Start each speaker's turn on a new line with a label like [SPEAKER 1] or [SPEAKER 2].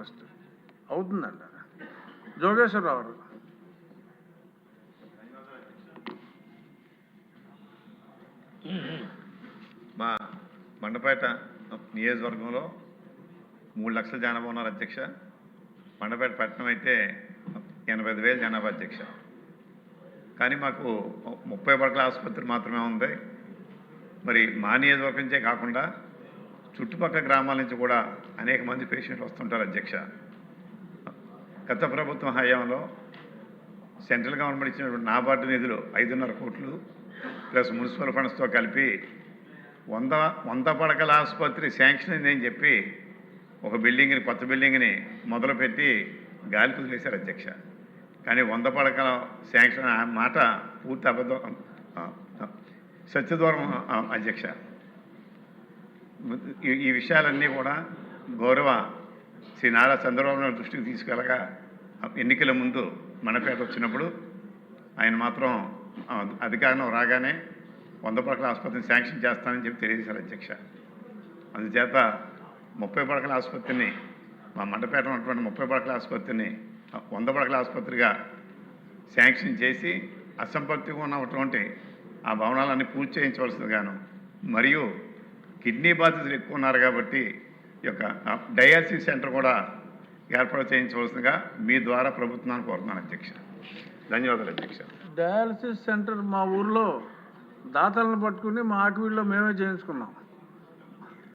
[SPEAKER 1] Request అవుతుందండి జోగేశ్వరరావు గారు.
[SPEAKER 2] మా మండపేట నియోజకవర్గంలో మూడు లక్షల జనాభా ఉన్నారు అధ్యక్ష. మండపేట పట్టణం అయితే ఎనభై ఐదు వేల జనాభా అధ్యక్ష. కానీ మాకు ముప్పై పడకల ఆసుపత్రి మాత్రమే ఉంది. మరి మా నియోజకవర్గం నుంచే కాకుండా చుట్టుపక్కల గ్రామాల నుంచి కూడా అనేక మంది పేషెంట్లు వస్తుంటారు అధ్యక్ష. గత ప్రభుత్వం హయాంలో సెంట్రల్ గవర్నమెంట్ ఇచ్చినటువంటి నాబార్డు నిధులు ఐదున్నర కోట్లు ప్లస్ మున్సిపల్ ఫండ్స్తో కలిపి వంద వంద పడకల ఆసుపత్రి శాంక్షన్ అయిందని చెప్పి ఒక బిల్డింగ్ని కొత్త బిల్డింగ్ని మొదలుపెట్టి గాలి కుదిలేశారు అధ్యక్ష. కానీ వంద పడకల శాంక్షన్ ఆ మాట పూర్తి అబద్ధం సత్యద్వారం సత్యదూరం అధ్యక్ష. ఈ ఈ విషయాలన్నీ కూడా గౌరవ శ్రీ నారా చంద్రబాబు నాయుడు దృష్టికి తీసుకెళ్ళగా ఎన్నికల ముందు మనపేట వచ్చినప్పుడు ఆయన మాత్రం అధికారం రాగానే వంద పడకల ఆసుపత్రిని శాంక్షన్ చేస్తానని చెప్పి తెలియజేశారు అధ్యక్ష. అందుచేత ముప్పై పడకల ఆసుపత్రిని మా మండపేట ఉన్నటువంటి ముప్పై పడకల ఆసుపత్రిని వంద పడకల ఆసుపత్రిగా శాంక్షన్ చేసి అసంపత్తిగా ఉన్నటువంటి ఆ భవనాలన్నీ పూర్తి చేయించవలసిందిగాను మరియు కిడ్నీ బాధితులు ఎక్కువ ఉన్నారు కాబట్టి ఈ యొక్క డయాలసిస్ సెంటర్ కూడా ఏర్పాటు చేయించవలసిందిగా మీ ద్వారా ప్రభుత్వాన్ని కోరుతున్నాను అధ్యక్ష. ధన్యవాదాలు అధ్యక్ష.
[SPEAKER 1] డయాలసిస్ సెంటర్ మా ఊర్లో దాతలను పట్టుకుని మా ఆకివీళ్ళలో మేమే చేయించుకున్నాం.